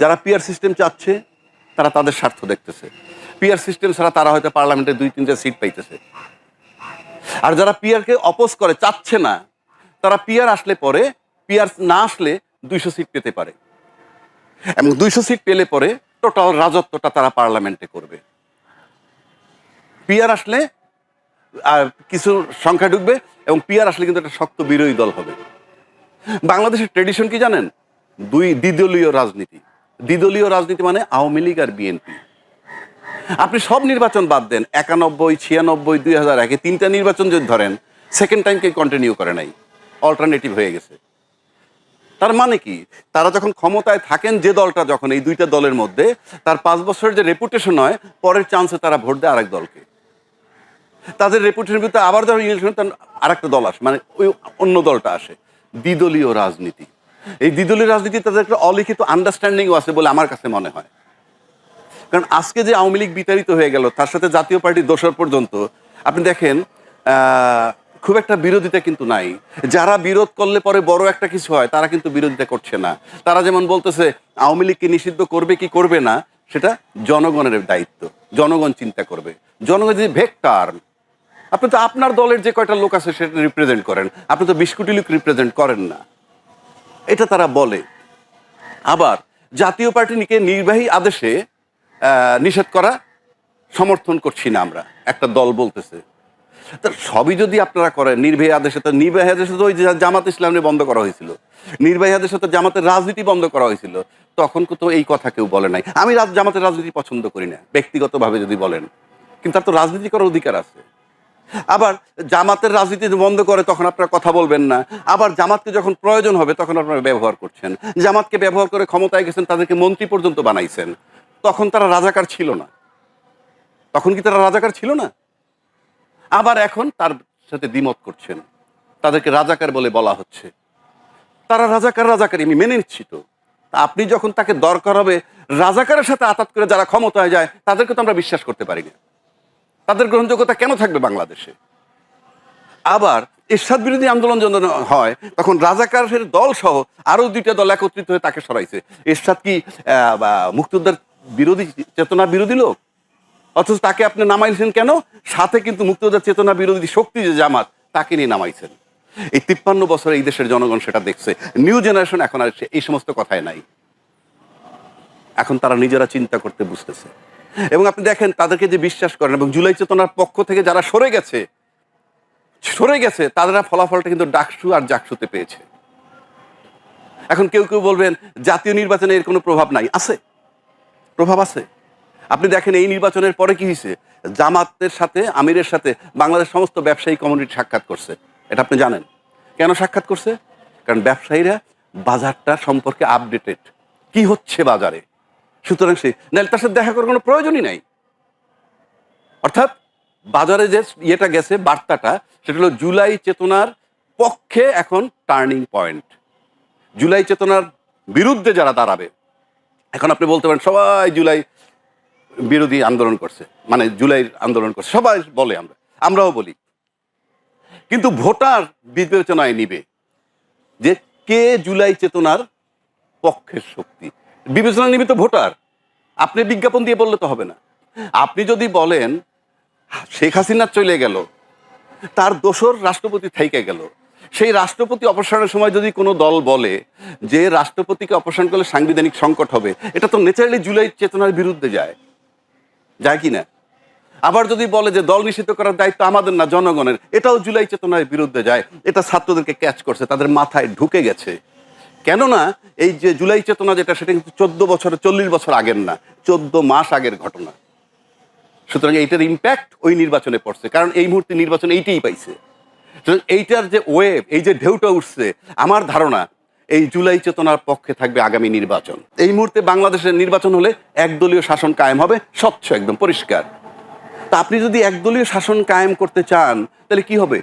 যারা peer system চাচ্ছে, তারা তাদের স্বার্থ দেখতেছে। পিয়ার সিস্টেম ছাড়া তারা হয়তো পার্লামেন্টে দুই, তিনটে সিট পাইতেছে। আর যারা পিয়ারকে অপোজ করে, চাচ্ছে না, তারা পিয়ার আসলে পরে পিয়ার না আসলে দুইশো সিট পেতে পারে। এবং দুইশো সিট পেলে পরে টোটাল রাজত্বটা তারা পার্লামেন্টে করবে। পিয়ার আসলে, আর কিছু সংখ্যা ঢুকবে, এবং পিয়ার আসলে কিন্তু একটা শক্ত বিরোধী দল হবে। বাংলাদেশের ট্রেডিশন কি জানেন? দুই দ্বিদলীয় রাজনীতি। দ্বিদলীয় রাজনীতি মানে আওয়ামী লীগ আর বিএনপি। আপনি সব নির্বাচন বাদ দেন, একানব্বই, ছিয়ানব্বই, দুই হাজার একে তিনটা নির্বাচন যদি ধরেন সেকেন্ড টাইমকে কন্টিনিউ করে নাই অল্টারনেটিভ হয়ে গেছে। তার মানে কি? তারা যখন ক্ষমতায় থাকেন, যে দলটা যখন, এই দুইটা দলের মধ্যে, তার পাঁচ বছরের যে রেপুটেশন হয়, পরের চান্সে তারা ভোট দেয় আরেক দলকে। তাদের রেপুটেশন ভিতরে আবার যখন ইলেকশন তখন আরেকটা দল আসে মানে ওই অন্য দলটা আসে, দ্বিদলীয় রাজনীতি। এই দ্বিদলীয় রাজনীতি তাদের একটা অলিখিত আন্ডারস্ট্যান্ডিংও আছে বলে আমার কাছে মনে হয়। কারণ আজকে যে আওয়ামী লীগ বিতাড়িত হয়ে গেল, তার সাথে জাতীয় পার্টি দোসর পর্যন্ত, আপনি দেখেন খুব একটা বিরোধিতা কিন্তু নাই। যারা বিরোধ করলে পরে বড় একটা কিছু হয়, তারা কিন্তু বিরোধিতা করছে না। তারা যেমন বলতেছে, আওয়ামী লীগকে নিষিদ্ধ করবে কি করবে না, সেটা জনগণের দায়িত্ব, জনগণ চিন্তা করবে। জনগণ যদি ভেক্টার, আপনি তো আপনার দলের যে কয়টা লোক আছে সেটা রিপ্রেজেন্ট করেন। আপনি তো বিশ কোটি লোক রিপ্রেজেন্ট করেন না। এটা তারা বলে। আবার জাতীয় পার্টিকে নির্বাহী আদেশে নিষেধ করা সমর্থন করছি না আমরা। একটা দল বলতেছে। তা সবই যদি আপনারা করেন, নির্বাহী আদেশে তো নির্বাহী আদেশে তো ওই জামাত ইসলামে বন্ধ করা হয়েছিল। নির্বাহী আদেশে তো জামাতের রাজনীতি বন্ধ করা হয়েছিল। তখন তো এই কথা কেউ বলে নাই। আমি জামাতের রাজনীতি পছন্দ করি না, ব্যক্তিগতভাবে যদি বলেন। কিন্তু তার তো রাজনীতি করার অধিকার আছে। আবার জামাতের রাজনীতি বন্ধ করে, তখন আপনারা কথা বলবেন না। আবার জামাতকে যখন প্রয়োজন হবে, তখন আপনারা ব্যবহার করছেন। জামাতকে ব্যবহার করে ক্ষমতায় গেছেন, তাদেরকে মন্ত্রী পর্যন্ত বানাইছেন। তখন তারা রাজাকার ছিল না। তখন কি তারা রাজাকার ছিল না? আবার এখন তার সাথে দ্বিমত করছেন। তাদেরকে রাজাকার বলে বলা হচ্ছে। তারা রাজাকার রাজাকার, আমি মেনে নিচ্ছি তো আপনি যখন তাকে দরকার হবে, রাজাকারের সাথে আতাত করে যারা ক্ষমতায় যায়, তাদেরকে তো আমরা বিশ্বাস করতে পারি না। তাদের গ্রহণযোগ্যতা কেন থাকবে বাংলাদেশে? আবার এরশাদ বিরোধী আন্দোলন যখন হয়, তখন রাজাকারের দল সহ আরও দুইটা দল একত্রিত হয়ে তাকে সরাইছে। এরশাদ কি মুক্তিযোদ্ধার বিরোধী চেতনা বিরোধী লোক? অথচ তাকে আপনি নামাইছেন কেন? সাথে কিন্তু মুক্তিযোদ্ধার চেতনা বিরোধী শক্তি যে জামাত, তাকে নিয়ে নামাইছেন। এই তিপ্পান্ন বছরে এই দেশের জনগণ সেটা দেখছে। নিউ জেনারেশন এখন আর এই সমস্ত কথায় নাই। এখন তারা নিজেরা চিন্তা করতে বুঝতেছে। এবং আপনি দেখেন তাদেরকে যে বিশ্বাস করেন এবং জুলাই চেতনার পক্ষ থেকে যারা সরে গেছে সরে গেছে তারা ফলাফলটা কিন্তু ডাকসু আর জাকসুতে পেয়েছে। এখন কেউ কেউ বলবেন, জাতীয় নির্বাচনে এর কোনো প্রভাব নাই। আছে। প্রভাব আছে। আপনি দেখেন এই নির্বাচনের পরে কি হয়েছে? জামাতের সাথে, আমিরের সাথে বাংলাদেশ সমস্ত ব্যবসায়ী কমিউনিটি সাক্ষাৎ করছে। এটা আপনি জানেন। কেন সাক্ষাৎ করছে? কারণ ব্যবসায়ীরা বাজারটা সম্পর্কে আপডেটেড কি হচ্ছে বাজারে? সুতরাং সে নাহলে তার সাথে দেখা করার কোনো প্রয়োজনই নাই। অর্থাৎ বাজারে যে ইয়েটা গেছে, বার্তাটা, সেটা হলো জুলাই চেতনার পক্ষে এখন টার্নিং পয়েন্ট। জুলাই চেতনার বিরুদ্ধে যারা দাঁড়াবে, এখন আপনি বলতে পারেন সবাই জুলাই বিরোধী আন্দোলন করছে মানে জুলাই আন্দোলন করছে, সবাই বলে আমরা, আমরাও বলি। কিন্তু ভোটার বিবেচনায় নিবে যে কে জুলাই চেতনার পক্ষের শক্তি? বিবেচনা নিবে তো ভোটার, আপনি বিজ্ঞাপন দিয়ে বললে তো হবে না। আপনি যদি বলেন, শেখ হাসিনা চলে গেল, তার দোসর রাষ্ট্রপতি থাইকে গেল। সেই রাষ্ট্রপতি অপসারণের সময় যদি কোনো দল বলে যে রাষ্ট্রপতিকে অপসারণ করলে সাংবিধানিক সংকট হবে, এটা তো ন্যাচারালি জুলাই চেতনার বিরুদ্ধে যায়। যায় কি না? আবার যদি বলে যে দল নিষিদ্ধ করার দায়িত্ব আমাদের না, জনগণের, এটাও জুলাই চেতনার বিরুদ্ধে যায়। এটা ছাত্রদেরকে ক্যাচ করছে, তাদের মাথায় ঢুকে গেছে। কেননা এই যে জুলাই চেতনা যেটা, সেটা কিন্তু চোদ্দ বছর, চল্লিশ বছর আগের না, চোদ্দ মাস আগের ঘটনা। সুতরাং এইটার ইম্প্যাক্ট ওই নির্বাচনে পড়ছে, কারণ এই মুহূর্তে নির্বাচন এইটাই পাইছে। এইটার যে ওয়েব এই যে ঢেউটা উঠছে, আমার ধারণা এই জুলাই চেতনার পক্ষে থাকবে আগামী নির্বাচন। এই মুহূর্তে বাংলাদেশের নির্বাচন হলে একদলীয় শাসন কায়েম হবে, স্বচ্ছ একদম, পরিষ্কার। তা আপনি যদি একদলীয় শাসন কায়েম করতে চান, তাহলে কি হবে?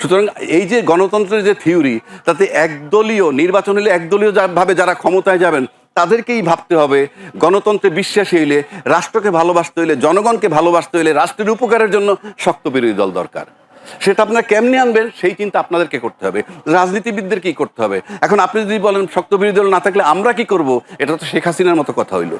সুতরাং এই যে গণতন্ত্রের যে থিওরি, তাতে একদলীয়, নির্বাচন হলে একদলীয় ভাবে যারা ক্ষমতায় যাবেন, তাদেরকেই ভাবতে হবে। গণতন্ত্রে বিশ্বাসী হইলে, রাষ্ট্রকে ভালোবাসতে হইলে, জনগণকে ভালোবাসতে হইলে, রাষ্ট্রের উপকারের জন্য শক্ত বিরোধী দল দরকার। সেটা আপনারা কেমনি আনবেন? সেই চিন্তা আপনাদেরকে করতে হবে। রাজনীতিবিদদের কি করতে হবে? এখন আপনি যদি বলেন শক্ত বিরোধী দল না থাকলে আমরা কি করব? এটা তো শেখ হাসিনার মতো কথা হইল।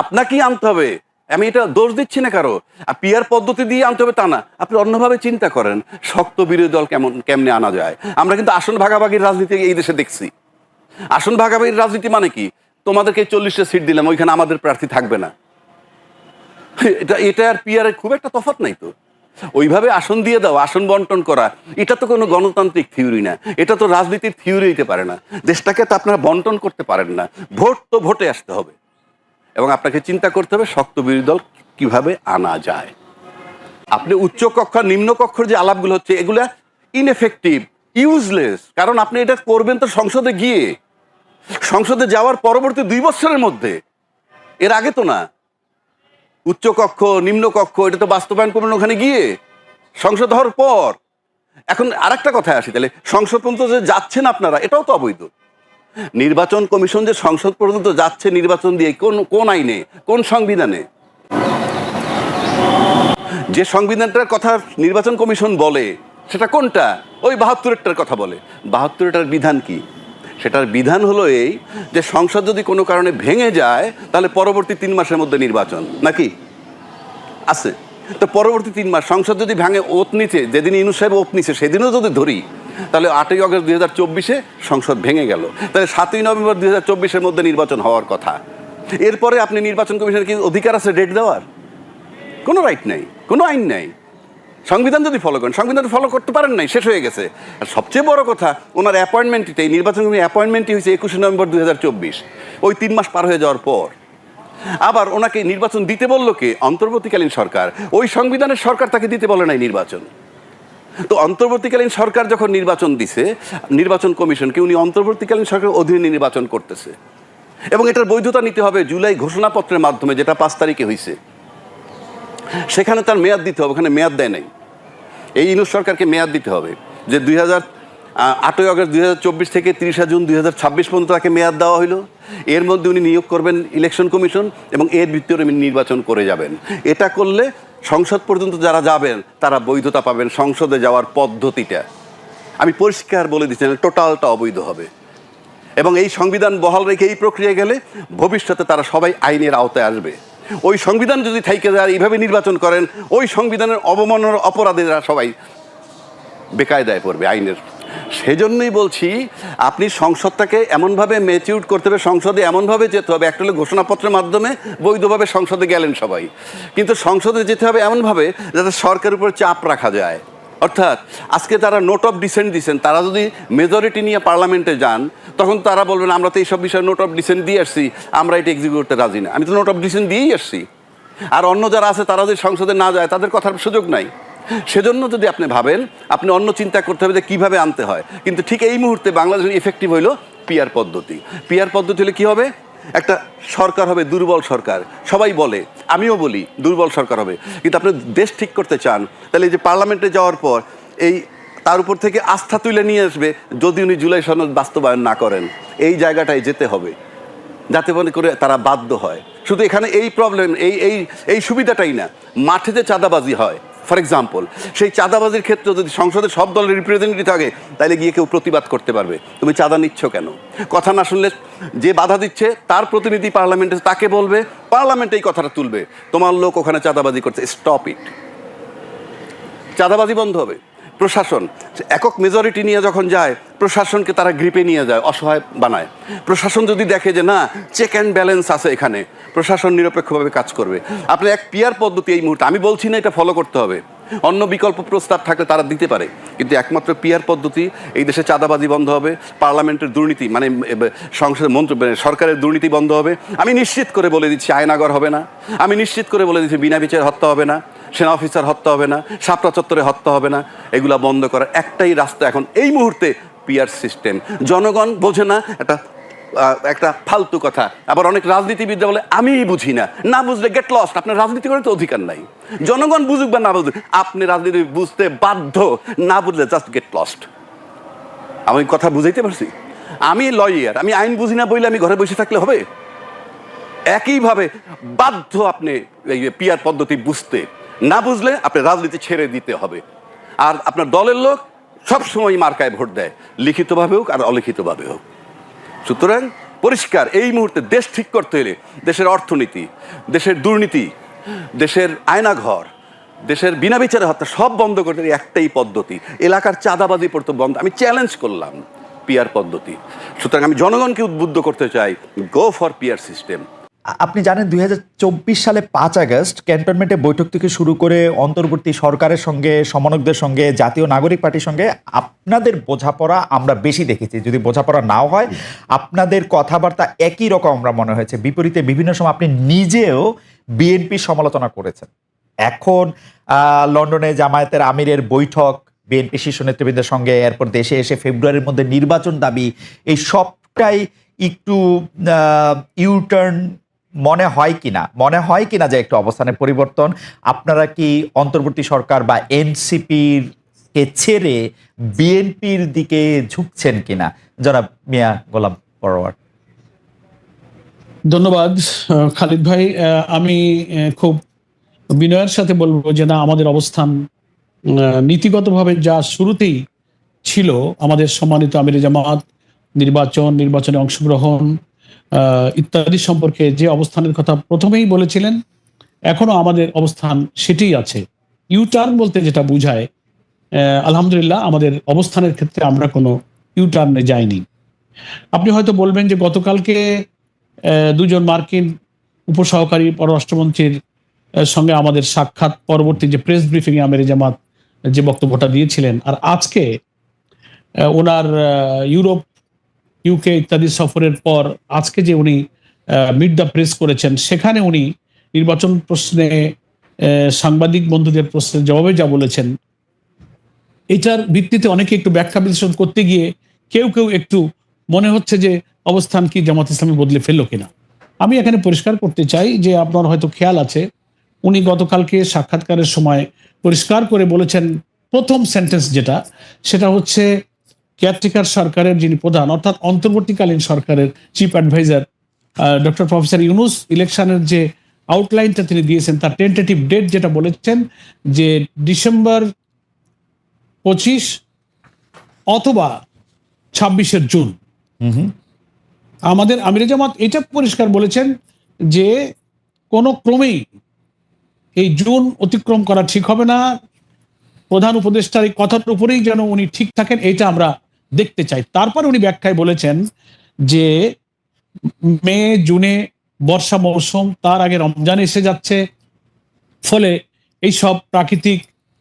আপনাকেই আনতে হবে। আমি এটা দোষ দিচ্ছি না কারও। আর পিয়ার পদ্ধতি দিয়ে আনতে হবে তা না। আপনি অন্যভাবে চিন্তা করেন, শক্ত বিরোধী দল কেমন, কেমনে আনা যায়। আমরা কিন্তু আসন ভাগাভাগির রাজনীতি এই দেশে দেখছি। আসন ভাগাভাগির রাজনীতি মানে কি? তোমাদেরকে চল্লিশটা সিট দিলাম, ওইখানে আমাদের প্রার্থী থাকবে না। এটা এটা আর পিয়ারের খুব একটা তফাৎ নাই তো। ওইভাবে আসন দিয়ে দাও, আসন বন্টন করা, এটা তো কোনো গণতান্ত্রিক থিওরি না। এটা তো রাজনীতির থিওরি হইতে পারে না। দেশটাকে তো আপনারা বন্টন করতে পারেন না। ভোট তো ভোটে আসতে হবে। এবং আপনাকে চিন্তা করতে হবে শক্ত বিরোধী দল কীভাবে আনা যায়। আপনি উচ্চ কক্ষ আর নিম্ন কক্ষর যে আলাপগুলো হচ্ছে, এগুলা ইনএফেক্টিভ ইউজলেস কারণ আপনি এটা করবেন তো সংসদে গিয়ে। সংসদে যাওয়ার পরবর্তী দুই বছরের মধ্যে। এর আগে তো না। উচ্চ কক্ষ, নিম্ন কক্ষ, এটা তো বাস্তবায়ন করবেন ওখানে গিয়ে। সংসদ হওয়ার পর। এখন আরেকটা কথায় আসি, তাহলে সংসদ পর্যন্ত যে যাচ্ছেন আপনারা, এটাও তো অবৈধ। নির্বাচন কমিশন যে সংসদ পর্যন্ত যাচ্ছে নির্বাচন দিয়ে কোন কোন আইনে, কোন সংবিধানে? যে সংবিধানটার কথা নির্বাচন কমিশন বলে, সেটা কোনটা? ওই বাহাত্তরেরটার কথা বলে। বাহাত্তরেরটার বিধান কি? সেটার বিধান হলো এই যে সংসদ যদি কোনো কারণে ভেঙে যায়, তাহলে পরবর্তী তিন মাসের মধ্যে নির্বাচন, নাকি? আছে। তো পরবর্তী তিন মাস সংসদ যদি ভাঙে ওত নিচে, যেদিন ইনু সাহেব ওত নিচে, সেদিনও যদি ধরি তাহলে আটই অগস্ট দুই হাজার চব্বিশে সংসদ ভেঙে গেল। তাহলে সাতই নভেম্বর দুই হাজার চব্বিশের মধ্যে নির্বাচন হওয়ার কথা। এরপরে আপনি নির্বাচন কমিশনের কি অধিকার আছে ডেট দেওয়ার? কোনো রাইট নেই, কোনো আইন নেই। সংবিধান যদি ফলো করেন, সংবিধান ফলো করতে পারেন নাই, শেষ হয়ে গেছে। আর সবচেয়ে বড় কথা, ওনার অ্যাপয়েন্টমেন্টটাই নির্বাচন কমিশন অ্যাপয়েন্টমেন্টই হয়েছে একুশে নভেম্বর দুই হাজার চব্বিশ। ওই তিন মাস পার হয়ে যাওয়ার পর। আবার ওনাকে নির্বাচন দিতে বলল কে? অন্তর্বর্তীকালীন সরকার। ওই সংবিধানের সরকার তাকে দিতে বলে নাই নির্বাচন। তো অন্তর্বর্তীকালীন সরকার যখন নির্বাচন দিছে, নির্বাচন কমিশনকে, উনি অন্তর্বর্তীকালীন সরকার অধীনে নির্বাচন করতেছে। এবং এটার বৈধতা নিতে হবে জুলাই ঘোষণাপত্রের মাধ্যমে, যেটা পাঁচ তারিখে হয়েছে সেখানে তার মেয়াদ দিতে হবে, ওখানে মেয়াদ দেয় নাই। এই ইউনুস সরকারকে মেয়াদ দিতে হবে যে দুই হাজার আটই আগস্ট দুই হাজার চব্বিশ থেকে তিরিশে জুন দুই হাজার ছাব্বিশ পর্যন্ত তাকে মেয়াদ দেওয়া হলো এর মধ্যে উনি নিয়োগ করবেন ইলেকশন কমিশন এবং এর ভিত্তিতে নির্বাচন করে যাবেন। এটা করলে সংসদ পর্যন্ত যারা যাবেন, তারা বৈধতা পাবেন সংসদে যাওয়ার পদ্ধতিটা। আমি পরিষ্কার বলে দিচ্ছি টোটালটা অবৈধ হবে। এবং এই সংবিধান বহাল রেখে এই প্রক্রিয়া গেলে ভবিষ্যতে তারা সবাই আইনের আওতায় আসবে। ওই সংবিধান যদি থাইকে যায়, এইভাবে নির্বাচন করেন, ওই সংবিধানের অবমাননার অপরাধীরা সবাই বেকায়দায় পড়বে আইনের সেজন্যই বলছি, আপনি সংসদটাকে এমনভাবে ম্যাচিউর করতে হবে, সংসদে এমনভাবে যেতে হবে, একটা হলো ঘোষণাপত্রের মাধ্যমে বৈধভাবে সংসদে গেলেন সবাই। কিন্তু সংসদে যেতে হবে এমনভাবে যাতে সরকারের উপর চাপ রাখা যায়। অর্থাৎ, আজকে তারা নোট অফ ডিসেন্ট দিচ্ছেন তারা যদি মেজরিটি নিয়ে পার্লামেন্টে যান, তখন তারা বলবেন, আমরা তো এইসব বিষয়ে নোট অফ ডিসেন্ট দিয়ে আসছি, আমরা এটা এক্সিকিউট করতে রাজি না। আমি তো নোট অফ ডিসেন্ট দিয়েই আসছি। আর অন্য যারা আছে, তারা যদি সংসদে না যায়, তাদের কথার সুযোগ নাই। সেজন্য যদি আপনি ভাবেন, আপনি অন্য চিন্তা করতে হবে যে কীভাবে আনতে হয়। কিন্তু ঠিক এই মুহূর্তে বাংলাদেশের ইফেক্টিভ হইল পিয়ার পদ্ধতি। পিয়ার পদ্ধতি হলে কী হবে? একটা সরকার হবে দুর্বল সরকার। সবাই বলে, আমিও বলি, দুর্বল সরকার হবে। কিন্তু আপনি দেশ ঠিক করতে চান, তাহলে এই যে পার্লামেন্টে যাওয়ার পর এই তার উপর থেকে আস্থা তুলে নিয়ে আসবে, যদি উনি জুলাই সনদ বাস্তবায়ন না করেন। এই জায়গাটায় যেতে হবে, যাতে মনে করে তারা বাধ্য হয়। শুধু এখানে এই প্রবলেম এই এই এই সুবিধাটাই না। মাঠে যে চাঁদাবাজি হয় ফর এক্সাম্পল সেই চাঁদাবাজির ক্ষেত্রে যদি সংসদে সব দলের রিপ্রেজেন্টেটিভ থাকে তাহলে গিয়ে কেউ প্রতিবাদ করতে পারবে। তুমি চাঁদা নিচ্ছ কেন? কথা না শুনলে যে বাধা দিচ্ছে, তার প্রতিনিধি পার্লামেন্টে তাকে বলবে পার্লামেন্টে এই কথাটা তুলবে। তোমার লোক ওখানে চাঁদাবাজি করছে। স্টপ ইট চাঁদাবাজি বন্ধ হবে। প্রশাসন একক মেজরিটি নিয়ে যখন যায়, প্রশাসনকে তারা গ্রিপে নিয়ে যায়, অসহায় বানায়। প্রশাসন যদি দেখে যে না চেক অ্যান্ড ব্যালেন্স আছে এখানে, প্রশাসন নিরপেক্ষভাবে কাজ করবে। আপনি এক পিয়ার পদ্ধতি এই মুহূর্তে, আমি বলছি না এটা ফলো করতে হবে। অন্য বিকল্প প্রস্তাব থাকলে তারা দিতে পারে। কিন্তু একমাত্র পিয়ার পদ্ধতি, এই দেশে চাঁদাবাজি বন্ধ হবে, পার্লামেন্টের দুর্নীতি মানে সংসদের মন্ত্র মানে সরকারের দুর্নীতি বন্ধ হবে। আমি নিশ্চিত করে বলে দিচ্ছি, আয়নাগর হবে না। আমি নিশ্চিত করে বলে দিচ্ছি, বিনা বিচার হত্যা হবে না। সেনা অফিসার হত্যা হবে না সাপড়া চত্বরে হত্যা হবে না, এগুলা বন্ধ করার একটাই রাস্তা এখন এই মুহূর্তে পিয়ার সিস্টেম। জনগণ বোঝে না, একটা একটা ফালতু কথা। আবার অনেক রাজনীতিবিদরা বলে আমি বুঝি না। না বুঝলে গেট লস্ট আপনার রাজনীতি করে তো অধিকার নাই। জনগণ বুঝুক বা না বুঝুক, আপনি রাজনীতি বুঝতে বাধ্য, না বুঝলে জাস্ট গেট লস্ট আমি কথা বুঝাইতে পারছি? আমি লয়ার আমি আইন বুঝি না বইলে আমি ঘরে বসে থাকলে হবে? একইভাবে বাধ্য আপনি এই পিয়ার পদ্ধতি বুঝতে না বুঝলে আপনি রাজনীতি ছেড়ে দিতে হবে। আর আপনার দলের লোক সবসময় মার্কায় ভোট দেয়। লিখিতভাবে হোক আর অলিখিতভাবে হোক। সুতরাং পরিষ্কার, এই মুহূর্তে দেশ ঠিক করতে হলে দেশের অর্থনীতি, দেশের দুর্নীতি, দেশের আয়নাঘর, দেশের বিনা বিচারে হত্যা সব বন্ধ করতে একটাই পদ্ধতি। এলাকার চাঁদাবাজি পড়তে বন্ধ। আমি চ্যালেঞ্জ করলাম পিয়ার পদ্ধতি। সুতরাং আমি জনগণকে উদ্বুদ্ধ করতে চাই গো ফর পিয়ার সিস্টেম আপনি জানেন দু হাজার চব্বিশ সালে পাঁচ আগস্ট ক্যান্টনমেন্টে বৈঠক থেকে শুরু করে অন্তর্বর্তী সরকারের সঙ্গে সমন্বয়কদের সঙ্গে, জাতীয় নাগরিক পার্টির সঙ্গে আপনাদের বোঝাপড়া আমরা বেশি দেখেছি। যদি বোঝাপড়া নাও হয়, আপনাদের কথাবার্তা একই রকম আমরা মনে হয়েছে। বিপরীতে বিভিন্ন সময় আপনি নিজেও বিএনপি সমালোচনা করেছেন। এখন লন্ডনে জামায়াতের আমিরের বৈঠক, বিএনপি শীর্ষ নেতৃবৃন্দের সঙ্গে, এরপর দেশে এসে ফেব্রুয়ারির মধ্যে নির্বাচন দাবি, এই সবটাই একটু ইউটার্ন মনে হয় কিনা? মনে হয় কিনা যে একটু অবস্থানের পরিবর্তন? আপনারা কি অন্তর্বর্তী সরকার বা এনসিপির কে ছেড়ে বিএনপির দিকে ঝুঁকছেন কিনা? জনাব মিয়া গোলাম পরোয়ার। ধন্যবাদ খালিদ ভাই। আমি খুব বিনয়ের সাথে বলব যে না, আমাদের অবস্থান নীতিগতভাবে যা শুরুতেই ছিল, আমাদের সম্মানিত আমির জামাত নির্বাচন, নির্বাচনে অংশগ্রহণ ইত্যাদি সম্পর্কে যে অবস্থানের কথা প্রথমেই বলেছিলেন, এখনও আমাদের অবস্থান সেটাই আছে। ইউটার্ন বলতে যেটা বোঝায় আলহামদুলিল্লাহ আমাদের অবস্থানের ক্ষেত্রে আমরা কোনো ইউটার্নে যাইনি। আপনি হয়তো বলবেন যে গতকালকে দুজন মার্কিন উপসহকারী পররাষ্ট্রমন্ত্রীর সঙ্গে আমাদের সাক্ষাৎ পরবর্তী যে প্রেস ব্রিফিং আমের জামাত যে বক্তব্যটা দিয়েছিলেন, আর আজকে ওনার ইউরোপ ইউকে ইত্যাদি সফরের পর আজকে যে উনি মিট দ্য প্রেস করেছেন, সেখানে উনি নির্বাচন প্রশ্নে সাংবাদিক বন্ধুদের প্রশ্নের জবাবে যা বলেছেন, এটার ভিত্তিতে অনেকে একটু ব্যাখ্যা বিশ্লেষণ করতে গিয়ে কেউ কেউ একটু মনে হচ্ছে যে অবস্থান কি জামাত ইসলামী বদলে ফেলল কিনা। আমি এখানে পরিষ্কার করতে চাই যে আপনার হয়তো খেয়াল আছে, উনি গতকালকে সাক্ষাৎকারের সময় পরিষ্কার করে বলেছেন প্রথম সেন্টেন্স যেটা, সেটা হচ্ছে কেয়ারটেকার সরকারের যিনি প্রধান অর্থাৎ অন্তর্বর্তীকালীন সরকারের chief adviser doctor professor Yunus ইলেকশনের যে আউটলাইনটা তিনি দিয়েছেন তার টেন্টেটিভ ডেট যেটা বলেছেন যে ডিসেম্বর পঁচিশ অথবা ছাব্বিশের জুন। আমাদের আমির জামাত এটা পরিষ্কার বলেছেন যে কোনো ক্রমেই এই জুন অতিক্রম করা ঠিক হবে না। প্রধান উপদেষ্টার এই কথার উপরেই যেন উনি ঠিক থাকেন এইটা আমরা দেখতে চাই। তারপর উনি ব্যাখ্যায় বলেছেন যে মে, জুনে বর্ষা মৌসুম, তার আগে রমজান এসে যাচ্ছে। ফলে এই সব প্রাকৃতিক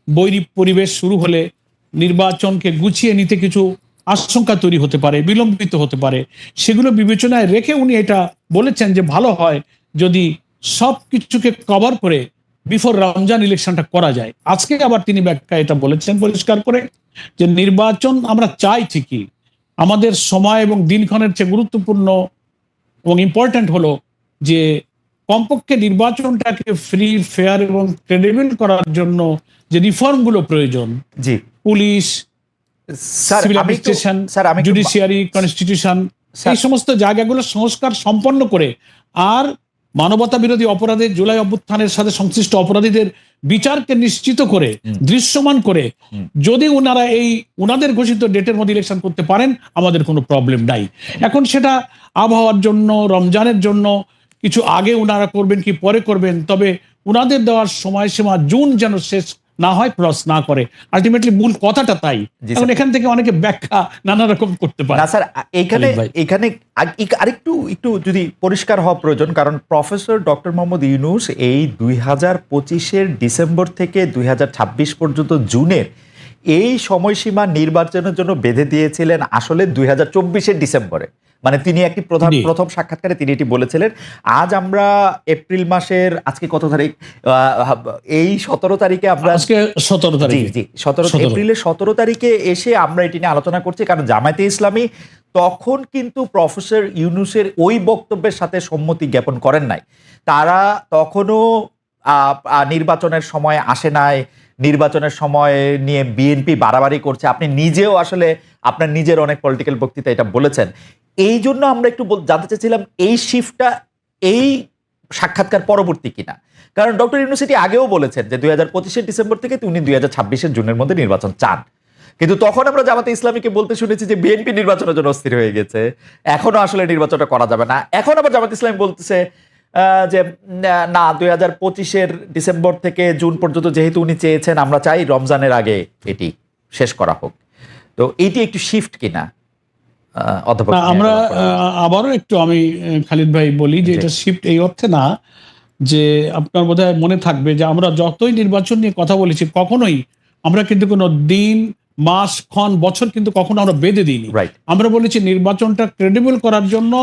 বৈরী পরিবেশ শুরু হলে নির্বাচনকে গুছিয়ে নিতে কিছু আশঙ্কা তৈরি হতে পারে, বিলম্বিত হতে পারে। সেগুলো বিবেচনায় রেখে উনি এটা বলেছেন যে ভালো হয় যদি সব কিছুকে কভার করে বিফোর রমজান ইলেকশনটা করা যায়। আজকে আবার তিনি ব্যাখ্যা এটা বলেছেন পরিষ্কার করে। যে নির্বাচন আমরা চাই ঠিকই আমাদের সময় এবং দিনক্ষণের চেয়ে গুরুত্বপূর্ণ এবং ইম্পর্ট্যান্ট হলো যে কমপক্ষে নির্বাচনটাকে ফ্রি ফেয়ার এবং ক্রেডিবল করার জন্য যে রিফর্মগুলো প্রয়োজন জি। Police civil administration judiciary constitution এই সমস্ত জায়গাগুলো সংস্কার সম্পন্ন করে আর মানবতা বিরোধী অপরাধের জুলাই অভ্যুত্থানের সাথে সংশ্লিষ্ট অপরাধীদের বিচারকে নিশ্চিত করে দৃশ্যমান করে যদি ওনারা এই ওনাদের ঘোষিত ডেটের মধ্যে ইলেকশন করতে পারেন আমাদের কোনো প্রবলেম নাই। এখন সেটা আবহাওয়ার জন্য রমজানের জন্য কিছু আগে ওনারা করবেন কি পরে করবেন তবে ওনাদের দেওয়ার সময়সীমা জুন যেন শেষ না হয় ক্রস না করে। আলটিমেটলি মূল কথাটা তাই। এখন এখান থেকে অনেকে ব্যাখ্যা নানা রকম করতে পারে। না স্যার এখানে এখানে আরেকটু একটু যদি পরিষ্কার হওয়া প্রয়োজন কারণ প্রফেসর ডক্টর মোহাম্মদ ইউনুস এই দুই হাজার পঁচিশের ডিসেম্বর থেকে দুই হাজার ছাব্বিশ পর্যন্ত জুনের এই সময়সীমা নির্বাচনের জন্য বেঁধে দিয়েছিলেন আসলে দুই হাজার চব্বিশের ডিসেম্বরে। মানে তিনি একটি প্রধান প্রথম সাক্ষাৎকারে তিনি এটি বলেছিলেন। আজ আমরা এপ্রিল মাসের আজকে কত তারিখ? এই সতেরো তারিখে আমরা আজকে সতেরো তারিখ। জি সতেরো এপ্রিলের সতেরো তারিখে এসে আমরা এটি নিয়ে আলোচনা করছি। কারণ জামায়াতে ইসলামী তখন কিন্তু প্রফেসর ইউনুসের ওই বক্তব্যের সাথে সম্মতি জ্ঞাপন করেন নাই। তারা তখনও নির্বাচনের সময় আসে নাই। নির্বাচনের সময় নিয়ে বিএনপি বাড়াবাড়ি করছে। আপনি নিজেও আসলে আপনার নিজের অনেক পলিটিক্যাল বক্তৃতা এটা বলেছেন। এই জন্য আমরা একটু জানতে চাইছিলাম এই শিফটটা এই সাক্ষাৎকার পরবর্তী কিনা। কারণ ডক্টর ইউনিভার্সিটি আগেও বলেছেন যে দুই হাজার পঁচিশের ডিসেম্বর থেকে উনি দুই হাজার ছাব্বিশের জুনের মধ্যে নির্বাচন চান। কিন্তু তখন আমরা জামাতে ইসলামীকে বলতে শুনেছি যে বিএনপি নির্বাচনের জন্য অস্থির হয়ে গেছে। এখনও আসলে নির্বাচনটা করা যাবে না। এখন আবার জামাত ইসলামী বলতেছে যে, না দুই হাজার পঁচিশের ডিসেম্বর থেকে জুন পর্যন্ত যেহেতু উনি চেয়েছেন, আমরা চাই রমজানের আগে এটি শেষ করা হোক। তো এইটি একটু শিফট কিনা? অধ্যাপক আমরা। আহ, আবারও একটু আমি খালিদ ভাই বলি যে এটা শিফট এই অর্থে না যে আপনার বোধহয় মনে থাকবে যে আমরা যতই নির্বাচন নিয়ে কথা বলেছি কখনোই আমরা কিন্তু কোনো দিন মাস ক্ষণ বছর কিন্তু কখনো আমরা বেঁধে দিইনি। আমরা বলেছি নির্বাচনটা ক্রেডিবল করার জন্য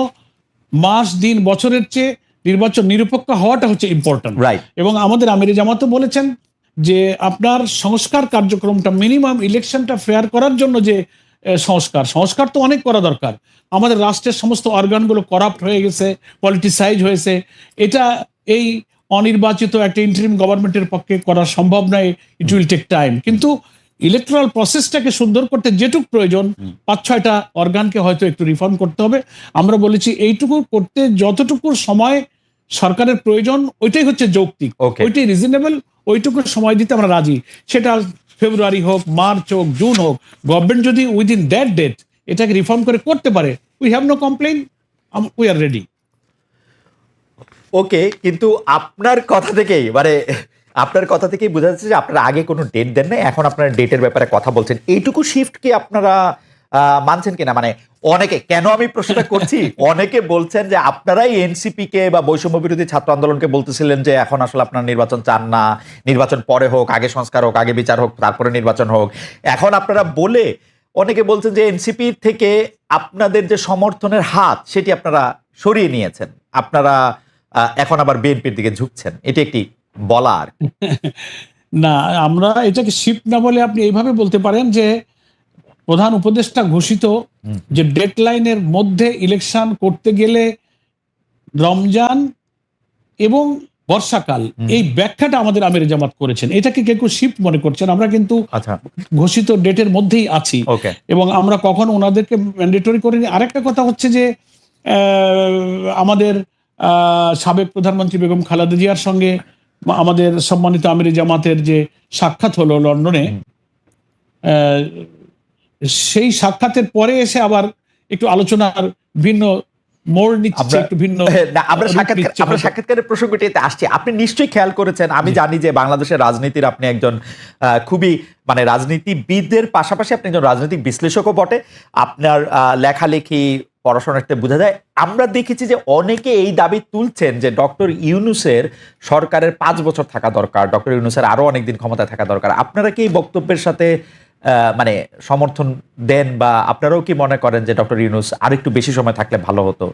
মাস দিন বছরের চেয়ে নির্বাচন নিরপেক্ষ হওয়াটা হচ্ছে ইম্পর্টেন্ট রাইট এবং আমাদের আমির জামাতও বলেছেন যে আপনার সংস্কার কার্যক্রমটা মিনিমাম ইলেকশনটা ফেয়ার করার জন্য যে সংস্কার। সংস্কার তো অনেক করা দরকার। আমাদের রাষ্ট্রের সমস্ত অর্গানগুলো করাপ্ট হয়ে গেছে পলিটিসাইজ হয়েছে। এটা এই অনির্বাচিত একটা ইন্টারিম গভর্নমেন্টের পক্ষে করা সম্ভব নয়। ইট উইল টেক টাইম কিন্তু ইলেকট্রাল প্রসেসটাকে সুন্দর করতে যেটুক প্রয়োজন পাঁচ ছয়টা অর্গানকে হয়তো একটু রিফর্ম করতে হবে। আমরা বলেছি এইটুকু করতে যতটুকু সময় সরকারের প্রয়োজন ওইটাই হচ্ছে যৌক্তিক. ওইটাই রিজনেবল ওইটুকু সময় দিতে আমরা রাজি। সেটা ফেব্রুয়ারি হোক, মার্চ হোক, জুন হোক গভর্নমেন্ট যদি উইদিন দ্যাট ডেট এটাকে রিফর্ম করে করতে পারে we have no complain we are ready okay কিন্তু আপনার কথা থেকেই মানে আপনার কথা থেকেই বোঝা যাচ্ছে যে আপনারা আগে কোনো ডেট দেন না এখন আপনারা ডেটের ব্যাপারে কথা বলছেন। এইটুকু শিফট কি আপনারা মানছেন কিনা? মানে অনেকে, কেন আমি প্রশ্নটা করছি? অনেকে বলছেন যে আপনারাই এনসিপি কে বা বৈষম্য বিরোধী ছাত্র আন্দোলনকে বলতেছিলেন যে এখন আসলে আপনারা নির্বাচন চান না, নির্বাচন পরে হোক, আগে সংস্কার হোক, আগে বিচার হোক, তারপরে নির্বাচন হোক। এখন আপনারা বলে অনেকে বলছেন যে এনসিপি থেকে আপনাদের যে সমর্থনের হাত, সেটি আপনারা সরিয়ে নিয়েছেন। আপনারা এখন আবার বিএনপির দিকে ঝুঁকছেন। এটি একটি বলার। না, আমরা এটাকে শিফট না বলে আপনি এইভাবে বলতে পারেন যে প্রধান উপদেষ্টা ঘোষিত। যে ডেডলাইনের মধ্যে ইলেকশন করতে গেলে রমজান এবং বর্ষাকাল এই ব্যাখ্যাটা আমাদের আমির জামাত করেছেন। এটাকে কেউ কেউ শিফট মনে করছেন। আমরা কিন্তু আচ্ছা। ঘোষিত ডেটের মধ্যেই আছি। এবং আমরা কখনো ওনাদেরকে ম্যান্ডেটরি করিনি। আরেকটা কথা হচ্ছে যে আমাদের সাবেক প্রধানমন্ত্রী বেগম খালেদা জিয়ার সঙ্গে আমাদের সম্মানিত আমির জামাতের যে সাক্ষাৎ হলো লন্ডনে সেই সাক্ষাতের পরে এসে আবার একটু আলোচনার ভিন্ন মোড় নিচ্ছে একটু ভিন্ন আমরা সাক্ষাৎকার আমরা সাক্ষাৎকারের প্রসঙ্গটিতে আসছি। আপনি নিশ্চয়ই খেয়াল করেছেন আমি জানি যে বাংলাদেশের রাজনীতির আপনি একজন আহ, খুবই মানে রাজনীতিবিদদের পাশাপাশি আপনি একজন রাজনৈতিক বিশ্লেষকও বটে। আপনার আহ, লেখালেখি পড়াশোনাতে বোঝা যায়। আমরা দেখেছি যে অনেকে এই দাবি তুলছেন যে ডক্টর ইউনুসের সরকারের পাঁচ বছর থাকা দরকার, ডক্টর ইউনুসের আরও অনেকদিন ক্ষমতায় থাকা দরকার। আপনারা কি এই বক্তব্যের সাথে মানে সমর্থন দেন বা আপনারাও কি মনে করেন যে ডক্টর ইউনুস আরেকটু বেশি সময় থাকলে ভালো হতো?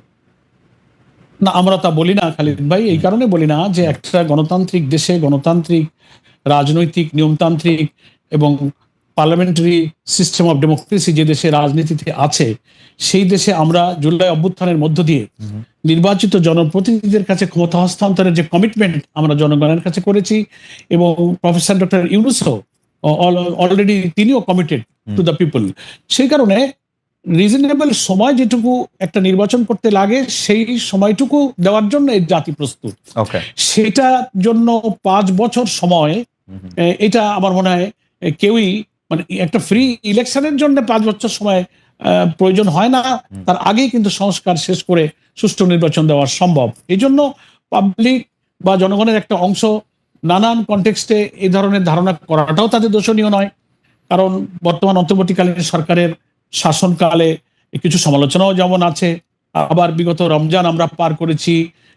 না, আমরা তা বলি না খালিদ ভাই, এই কারণে বলি না যে একটা গণতান্ত্রিক দেশে গণতান্ত্রিক, রাজনৈতিক, নিয়মতান্ত্রিক এবং পার্লামেন্টারি সিস্টেম অফ ডেমোক্রেসি যে দেশে রাজনীতিতে আছে সেই দেশে আমরা জুলাই অভ্যুত্থানের মধ্য দিয়ে নির্বাচিত জনপ্রতিনিধিদের কাছে ক্ষমতা হস্তান্তরের যে কমিটমেন্ট আমরা জনগণের কাছে করেছি এবং প্রফেসর ডক্টর ইউনুসও অলরেডি তিনিও কমিটেড টু দ্য পিপল সেই কারণে রিজনেবল সময় যেটুকু একটা নির্বাচন করতে লাগে সেই সময়টুকু দেওয়ার জন্য এই জাতি প্রস্তুত। সেটার জন্য পাঁচ বছর সময় এটা আমার মনে হয় কেউই মানে একটা ফ্রি ইলেকশনের জন্য পাঁচ বছর সময় প্রয়োজন হয় না। তার আগেই কিন্তু সংস্কার শেষ করে সুষ্ঠু নির্বাচন দেওয়া সম্ভব। এই জন্য পাবলিক বা জনগণের একটা অংশ নানান কনটেক্সটে এই ধরনের ধারণা করাটাও তাদের দোষণীয় নয়। কারণ বর্তমান অন্তর্বর্তীকালীন সরকারের শাসনকালে কিছু সমালোচনাও যেমন আছে। আবার বিগত রমজান আমরা পার করেছি।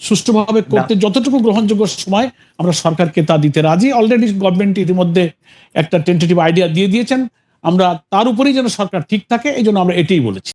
সুষ্ঠুভাবে করতে যতটুকু গ্রহণযোগ্য সময় আমরা সরকারকে তা দিতে রাজি। অলরেডি গভর্নমেন্ট ইতিমধ্যে একটা টেন্টেটিভ আইডিয়া দিয়ে দিয়েছেন। আমরা তার উপরেই যেন সরকার ঠিক থাকে এই জন্য আমরা এটাই বলেছি।